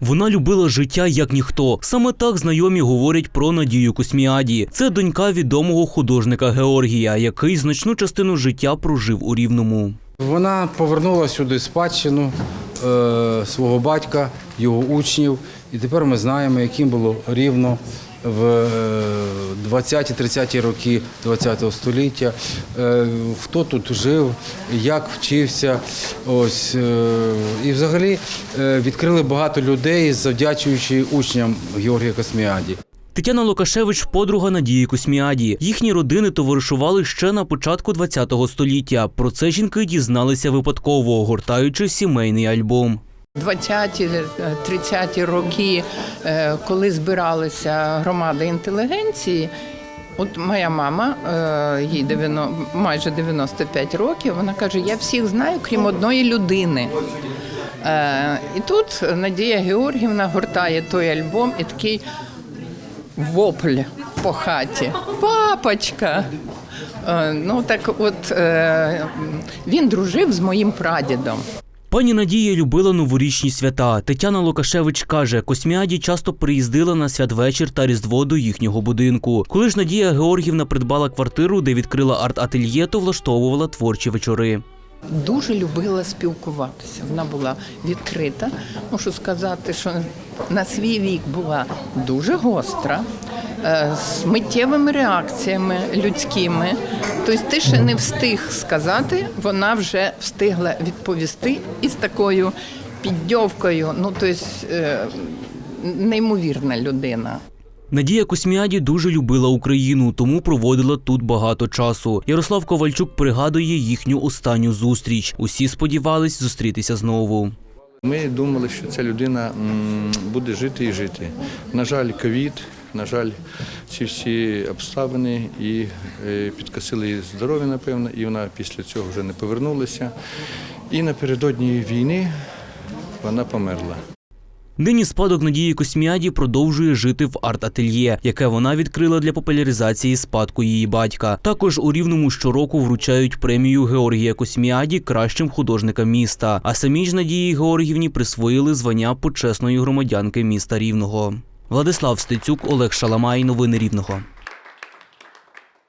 Вона любила життя як ніхто. Саме так знайомі говорять про Надію Косміаді. Це донька відомого художника Георгія, який значну частину життя прожив у Рівному. Вона повернула сюди спадщину е, свого батька, його учнів. І тепер ми знаємо, яким було рівно в е, 20-30 роки ХХ століття, е, хто тут жив, як вчився. Ось, е, і взагалі е, відкрили багато людей, завдячуючи учням Георгія Косміаді. Тетяна Лукашевич подруга Надії Косміаді. Їхні родини товаришували ще на початку ХХ століття. Про це жінки дізналися випадково, гортаючи сімейний альбом. 20-ті, 30-ті роки, е, коли збиралися громади інтелігенції, от моя мама, е, їй 90, майже 95 років, вона каже: я всіх знаю, крім одної людини. Е, І тут Надія Георгівна гортає той альбом і такий вопль по хаті. Папочка! Е, Ну так от е, він дружив з моїм прадідом. Пані Надія любила новорічні свята. Тетяна Лукашевич каже, Косміаді часто приїздила на святвечір та різдво до їхнього будинку. Коли ж Надія Георгівна придбала квартиру, де відкрила арт-ательє, то влаштовувала творчі вечори. Дуже любила спілкуватися. Вона була відкрита. Можу сказати, що на свій вік була дуже гостра, з миттєвими реакціями людськими. Тобто, ти ще не встиг сказати, вона вже встигла відповісти із такою піддьовкою. Ну, тобто, е, неймовірна людина. Надія Косміаді дуже любила Україну, тому проводила тут багато часу. Ярослав Ковальчук пригадує їхню останню зустріч. Усі сподівались зустрітися знову. Ми думали, що ця людина буде жити і жити. На жаль, ковід, на жаль, ці всі обставини і е, підкосили її здоров'я, напевно, і вона після цього вже не повернулася. І напередодні війни вона померла. Нині спадок Надії Косміаді продовжує жити в арт-ательє, яке вона відкрила для популяризації спадку її батька. Також у Рівному щороку вручають премію Георгія Косміаді кращим художникам міста. А самій ж Надії Георгівні присвоїли звання почесної громадянки міста Рівного. Владислав Стецюк, Олег Шаламай. Новини Рівного.